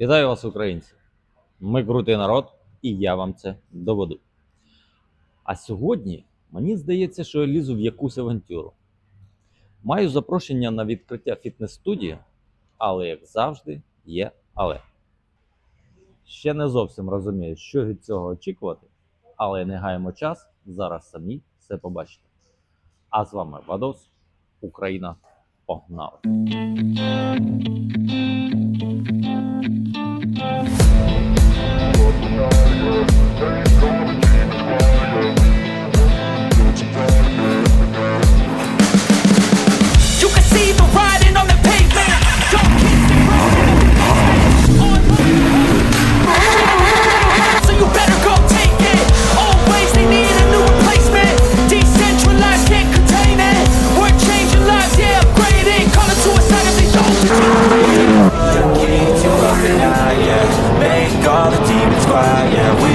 Вітаю вас, українці! Ми крутий народ, і я вам це доведу. А сьогодні мені здається, що я лізу в якусь авантюру. Маю запрошення на відкриття фітнес-студії, але, як завжди, є але. Ще не зовсім розумію, що від цього очікувати, але не гаємо час, зараз самі все побачите. А з вами Вадос, Україна. Погнали! Make all the demons quiet, yeah. We.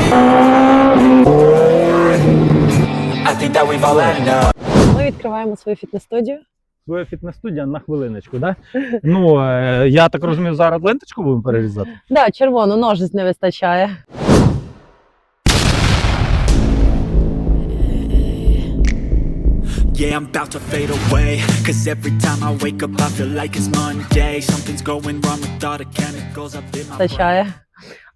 I think that we've all had enough. Ми відкриваємо свою фітнес-студію. Своя фітнес-студія на хвилиночку, да? Ну, е, я так розумію, зараз ленточку будемо перерізати. Да, червону ножиць не вистачає. Yeah, I'm about to fade away. Cause every time I wake up, I feel like it's Monday. Something's going wrong with all the chemicals up in my brain. Вистачає.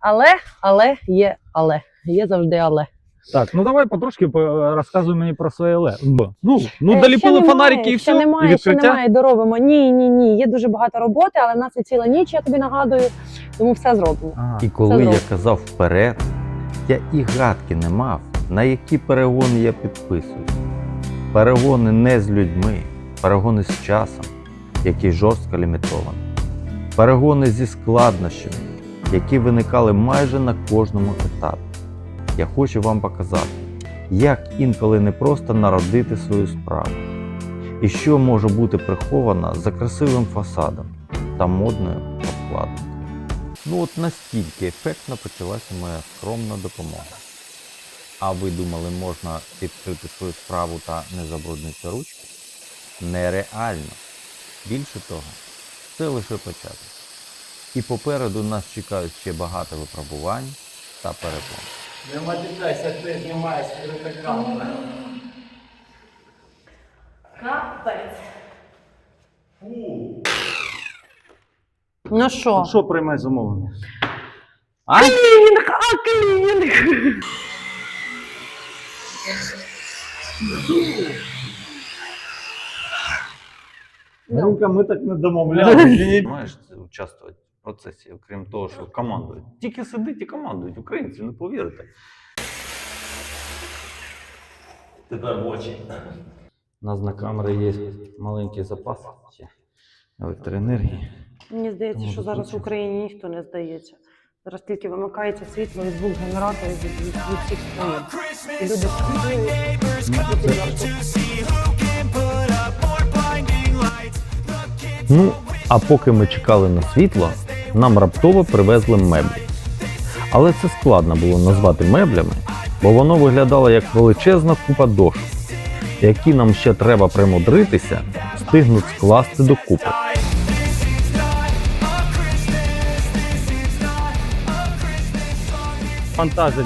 Але, але є але. Є завжди але. Так, ну давай потрошки по- розказуй мені про своє ле. Ну, ну Е, доліпили немає, фонарики і ще все. немає, і ще немає, доробимо. Ні, ні, ні. Є дуже багато роботи, але в нас є ціла ніч, я тобі нагадую, тому все зробимо. Ага. І коли Це я казав вперед, я і гадки не мав, на які перегони я підписуюсь. Перегони не з людьми, перегони з часом, який жорстко лімітований. Перегони зі складнощами, які виникали майже на кожному етапі. Я хочу вам показати, як інколи не просто народити свою справу, і що може бути приховано за красивим фасадом та модною обкладинкою. Ну от настільки ефектно почалася моя скромна допомога. А ви думали, можна відкрити свою справу та не забруднити ручки? Нереально. Більше того, це лише початок. І попереду нас чекають ще багато випробувань та перепон. Капець. Ну що? Ну, Що приймай замовлення? А? Клінінг, а клінінг. Ринка, ми так не домовлялися. Маєш участвувати процесі, окрім того, що командують. Тільки сидить і командують українці, не повірите. Тепер в очі. У нас на камері є маленький запас ще електроенергії. Мені здається, що зараз в. Україні ніхто не здається. Зараз тільки вимикається світло і звук генераторів від, всіх. І люди Ну, а поки ми чекали на світло, нам раптово привезли меблі. Але це складно було назвати меблями, бо воно виглядало як величезна купа дошок, які нам ще треба примудритися, встигнуть скласти докупи. Фантазить.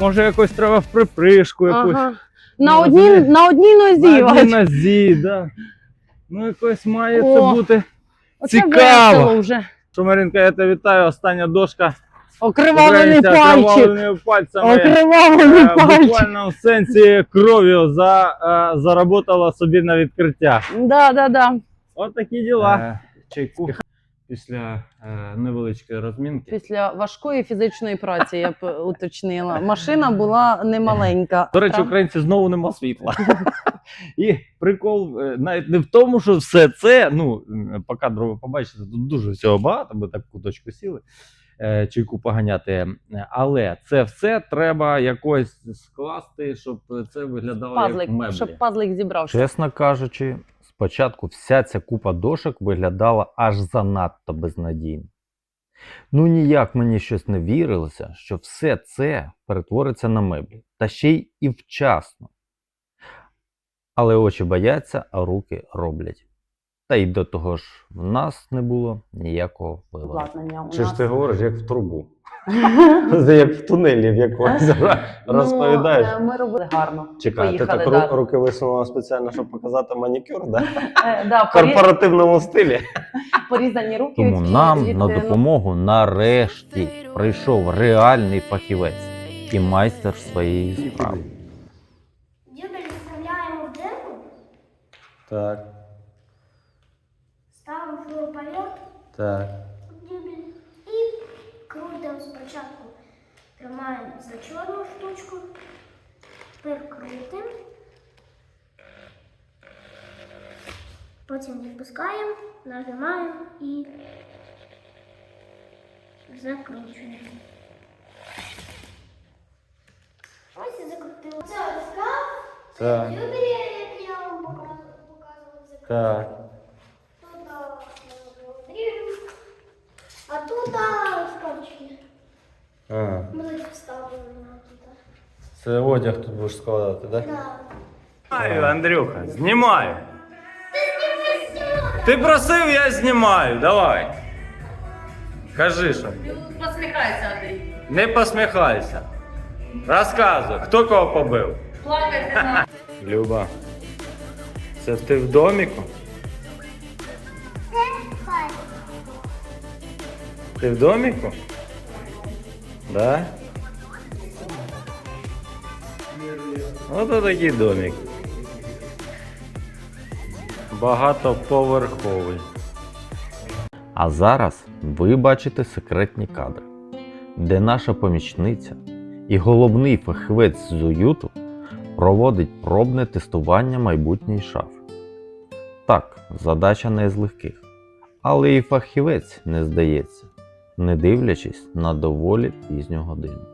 Може, якось треба в припришку, якусь. Ага. На, Ну, одній, розумієш? на одній нозі. На одній Вадь. нозі, да. Ну, якось має О. це бути. Оце Цікаво. весело вже. Що, Маринка, я тебе вітаю. Остання дошка. Окривавлений пальчик. пальцями. Окривавлений Е, пальчик. буквально в сенсі кров'ю за, е, заработала собі на відкриття. Да, да, да. От такі діла. Чайку після е, невеличкої розмінки. Після важкої фізичної праці я б уточнила. Машина була немаленька. До речі, українці знову нема світла. І прикол е, навіть не в тому, що все це, ну, по кадру ви побачите, тут дуже всього багато, ми так куточку сіли. е, Чайку поганяти, але це все треба якось скласти, щоб це виглядало як пазлик, меблі. щоб пазлик зібрався. Чесно кажучи, спочатку вся ця купа дошок виглядала аж занадто безнадійно. Ну ніяк мені щось не вірилося, що все це перетвориться на меблі, та ще й і вчасно. Але очі бояться, а руки роблять. Та й до того ж, в нас не було ніякого впливу. Чи ж ти говориш, як в трубу? Це як в тунелі в якомусь розповідаєш. Ну, е, ми робили гарно. Чекай, ти так да. руки висунула спеціально, щоб показати манікюр, да? Е, да, В корпоративному стилі. порізані руки. Тому від- нам від- на ну, допомогу нарешті прийшов реальний фахівець і майстер своєї справи. Дюбель вставляємо в дирку, Так, ставимо шуруповерт так. в дюбель і крутимо спочатку. Тримаємо за чорну штучку, тепер крутимо. Потім відпускаємо, нажимаємо і закручуємо. Ось і закрутили. Це ось шкаф. Так. Дюбель, як я вам показував, показував. Так. це одяг тут будеш складати, так? Да. Знімаю, Андрюха, знімаю. Ти просив, я знімаю. Давай. Кажи що. Посміхайся, Андрій. Не посміхайся. Розказуй, хто кого побив? Плакайте на Люба. Це ти в доміку? Ти в доміку? Да? Ото такий домик. Багатоповерховий. А зараз ви бачите секретні кадри, де наша помічниця і головний фахівець з уюту проводить пробне тестування майбутньої шафи. Так, задача не з легких, але і фахівець не здається, не дивлячись на доволі пізню годину.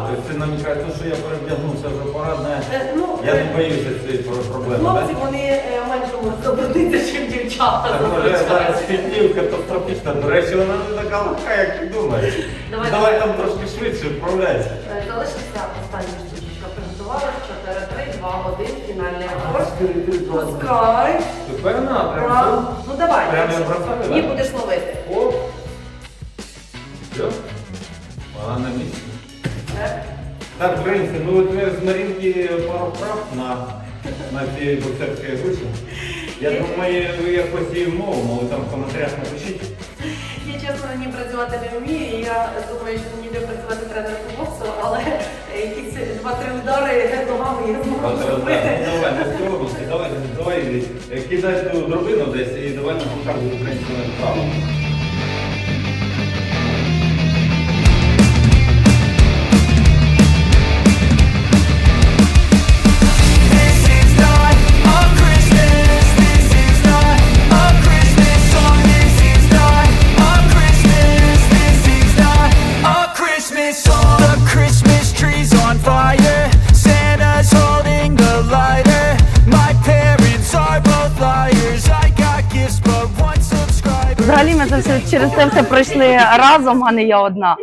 А, то ти намікаєш, що я перевдягнувся вже порадне. Е, ну, Я не е, боюся цієї про- проблеми, Хлопці, так? вони е, менше можуть забруднитися, ніж дівчата. Так, може, зазвичай. зараз світлів катастрофічна. До речі, вона не така легка, як ти думаєш. Давай. Давай там трошки швидше вправляйся. Е, Залишиться остання штучка. Приготувалась 4, 3, 2, 1, фінальний акорд. Пускай. Тепер напрям. Прям. Ну давай. Прямо я бросаю, І да? будеш ловити. Оп. Все? Вона на місці. Так. Так, ну от ви з Марінки пару вправ на, на цій боксерській груші. Я думаю, ви якось її мову, але там в коментарях напишіть. Я чесно на ній працювати не вмію, і я думаю, що мені йде працювати тренер по боксу, але е, якісь два-три удари ногами я зможу е, зробити. ну, Давай, не скромності, давай, давай, е, кидай ту дробину десь і давай нам показуй українську вправу. Через це все пройшли разом, а не я одна.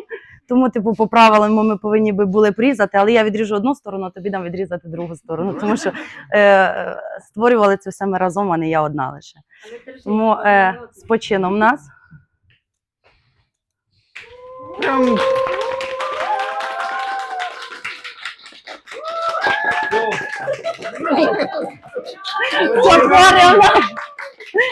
Тому, типу, по правилам ми повинні би були б але я відріжу одну сторону, а тобі дам відрізати другу сторону. Тому що е, створювали це все ми разом, а не я одна лише. Тому е, з почином нас. Прям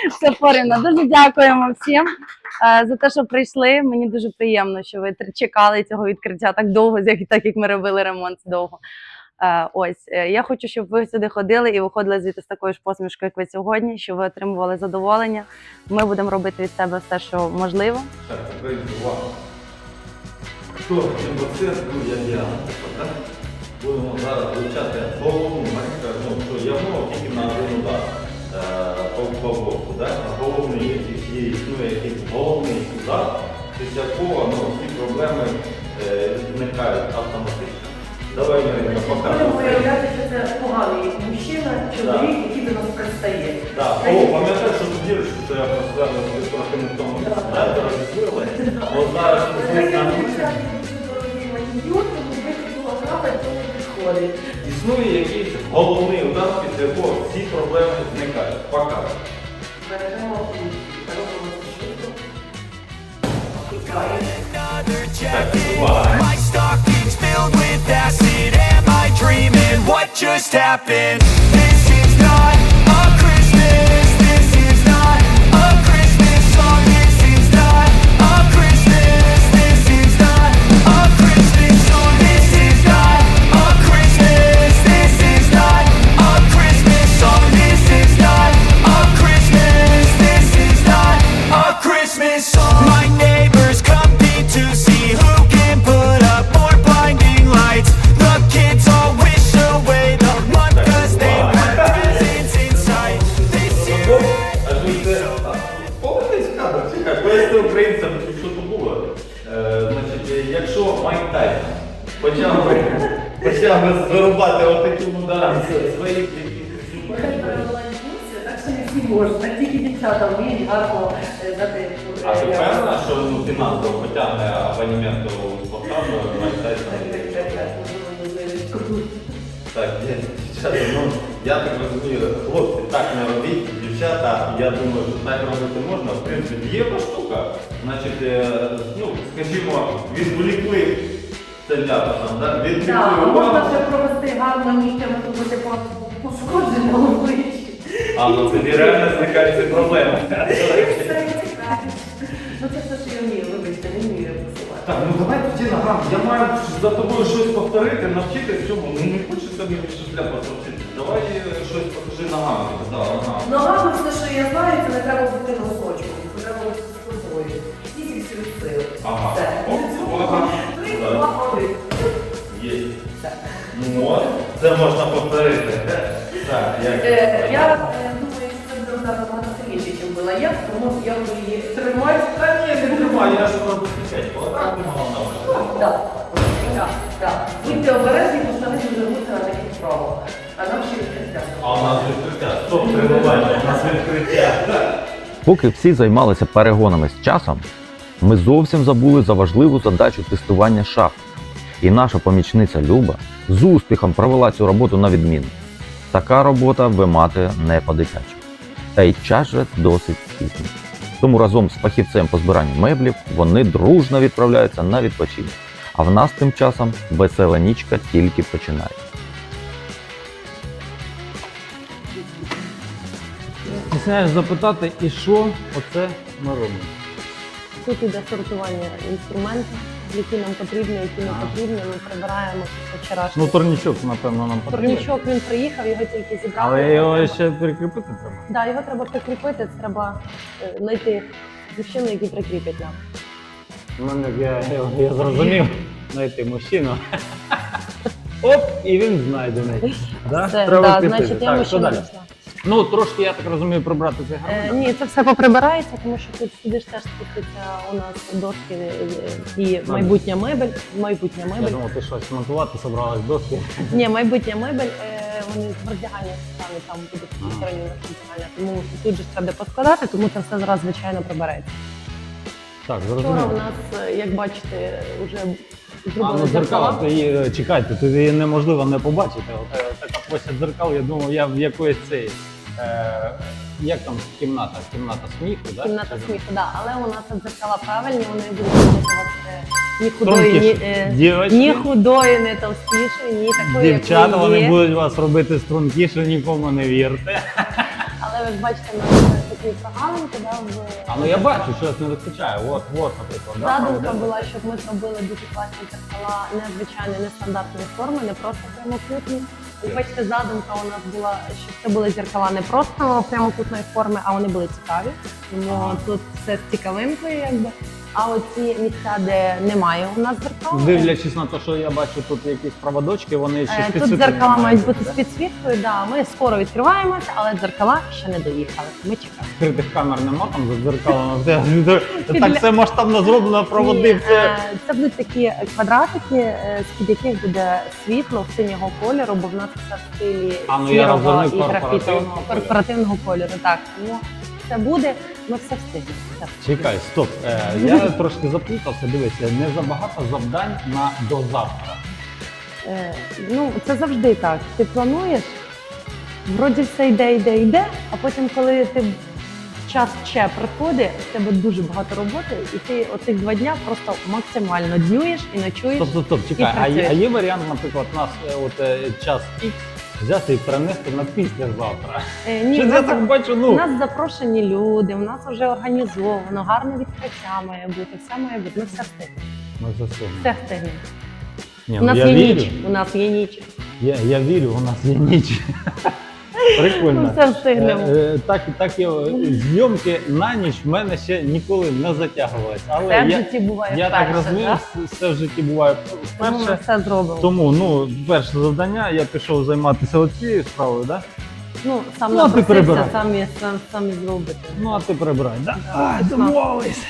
Все порівно. Дуже дякуємо всім е, за те, що прийшли. Мені дуже приємно, що ви чекали цього відкриття так довго, так як ми робили ремонт довго. Е, Ось е, я хочу, щоб ви сюди ходили і виходили звідти з такою ж посмішкою, як ви сьогодні, щоб ви отримували задоволення. Ми будемо робити від себе все, що можливо. Хто боксер, ну я. Будемо зараз вивчати голову, що я мов тільки на один удар. Боку, да? А головний, існує якийсь головний удар, після якого ну, всі проблеми е, зникають автоматично. Давай Будемо покажемо. уявляти, що це поганий мужчина, чоловік, який до нас пристає. Так, о, пам'ятаєш, що тоді, що я просто трохи не в тому да, ти? От зараз ми. Існує якийсь головний удар, після якого всі проблеми зникають. Показуй. Бережемо і робимо це швидко. Так, увага. My stocking's filled with acid. Am I dreaming? What just happened? This українцям, що то було. Е, значить, е, якщо Майк Тайсон почав би, почав би вирубати отаким ударом своїх так що не всі можна, тільки дівчата вміють гарно е, дати. А ти впевнена, що ну, фінансово потягне абонемент у спортану Майк Тайсон? Так, дівчата, ну я так розумію, хлопці так не робіть, дівчата, я думаю, що так робити можна. В принципі, є та штука. Значить, е, ну, скажімо, відволікли телята там, да? відволікли Так, можна увагу. ще провести гарно нігтями, щоб бути пошкоджено обличчя. А ну тоді реально зникають ці проблеми. Ну це все, що я вмію, вибачте, не вмію рисувати. Так, ну давай тоді нагам. Я маю за тобою щось повторити, навчитись цьому. Ну не хочеться мені щось навчити. Давай е, щось покажи ногами. Да, ногами. Ногами все, що я знаю, це не треба бути носочком, це треба бути з. Тільки всю силу. Ага. Все. Оп, ага. Три, два, один. Є. Все. Ну от, це можна Поки всі займалися перегонами з часом, ми зовсім забули за важливу задачу тестування шахт. І наша помічниця Люба з успіхом провела цю роботу на відміну. Така робота вимати не по-дитячому. Та й час же досить пізній. Тому разом з фахівцем по збиранню меблів вони дружно відправляються на відпочинок. А в нас тим часом весела нічка тільки починає. Стісняюсь запитати, і що оце ми робимо? Тут іде сортування інструментів, які нам потрібні, які не потрібні. Ми прибираємо вчорашнього. Ну, турнічок, напевно, нам потрібен. Турнічок він приїхав, його тільки зібрали. Але його ще прикріпити треба. Да, його треба прикріпити, треба е, знайти мужчину, який прикріпить нам. У мене я, я, я зрозумів знайти мужчину. Оп, і він знайдений. Да? Все, Треба да, значить, я так, мужчину знайшла. Ну, трошки, я так розумію, прибрати цей Е, ні, це все поприбирається, тому що тут сюди ж теж спуститься у нас доски е, і майбутня мебель. Майбутня Я мебель. думав, ти щось монтувати собралась доски. Ні, майбутня мебель, е, вони в роздягальні саме там будуть в стороні у нас роздягальня. Тому тут же ж треба поскладати, тому це все зараз звичайно прибереться. Так, Вчора у зрозуміло. нас, е, як бачите, вже А зробили ну дзеркала, дзеркала. то її е, чекайте, тут її неможливо не побачити. От, е, така площа дзеркал, я думав, я в якоїсь цей. Е, як там кімната? Кімната сміху, да? Кімната Чи- сміху, да. але у нас тут дзеркала правильні, вони будуть виходити ні худої, ні, е, Дівочки. ні худої, ні товстішої, ні такої, Дівчата, як ви вони є. будуть вас робити стрункіше, нікому не вірте. Але ви ж бачите, у нас такі прогалинки, да, в А ну я бачу, щось не вистачає. От, от, наприклад. да, Задумка правда? була, щоб ми зробили дуже класні дзеркала, незвичайні, нестандартної форми, не просто прямокутні. Бачите, задумка у нас була, щоб це були зеркала не просто прямокутної форми, а вони були цікаві. Тому тут все з цікавинкою, якби. А оці місця, де немає у нас дзеркал. Дивлячись на те, що я бачу тут якісь проводочки, вони ще Е, Тут дзеркала мають бути з підсвіткою. Да. Ми скоро відкриваємося, але дзеркала ще не доїхали. Ми чекаємо. Скритих камер нема там за дзеркалами. Так все масштабно зроблено, проводив все. е, Це будуть такі квадратики, е, з-під яких буде світло синього кольору, бо в нас все в стилі А, ну, я сірого розумію, і графітового кольору. корпоративного кольору. Так, тому це буде, ми все встигнемо. Чекай, стоп. Е, я трошки заплутався. Дивися, не забагато завдань на до завтра. Е, ну, це завжди так. Ти плануєш, вроді все йде, йде, йде, а потім, коли ти час ще приходить, в тебе дуже багато роботи, і ти оцих два дня просто максимально днюєш і ночуєш. Стоп, стоп, стоп, чекай. А є, працюєш. а є варіант, наприклад, у нас е, от е, час X взяти і перенести на післязавтра. Е, ні, Щось я нас, так бачу, у ну. нас запрошені люди, у нас вже організовано, гарне відкриття має бути, все має бути. Ми все встигнемо. Ми засунемо. Все встигнемо. Ні, У ну, нас я є вірю. ніч. У нас є ніч. Я, я вірю, у нас є ніч. Прикольно. Все встигнемо. Е, е, Так, так я, е, зйомки на ніч в мене ще ніколи не затягувалися. Але Все в я, житті буває я так розумію, так? все в житті буває Тому ми все зробимо. Тому ну, перше завдання, я пішов займатися цією справою, да? Ну, сам Ну, напросився, самі, сам, самі зробите. Ну а ти прибирай, да? Да. Домовились.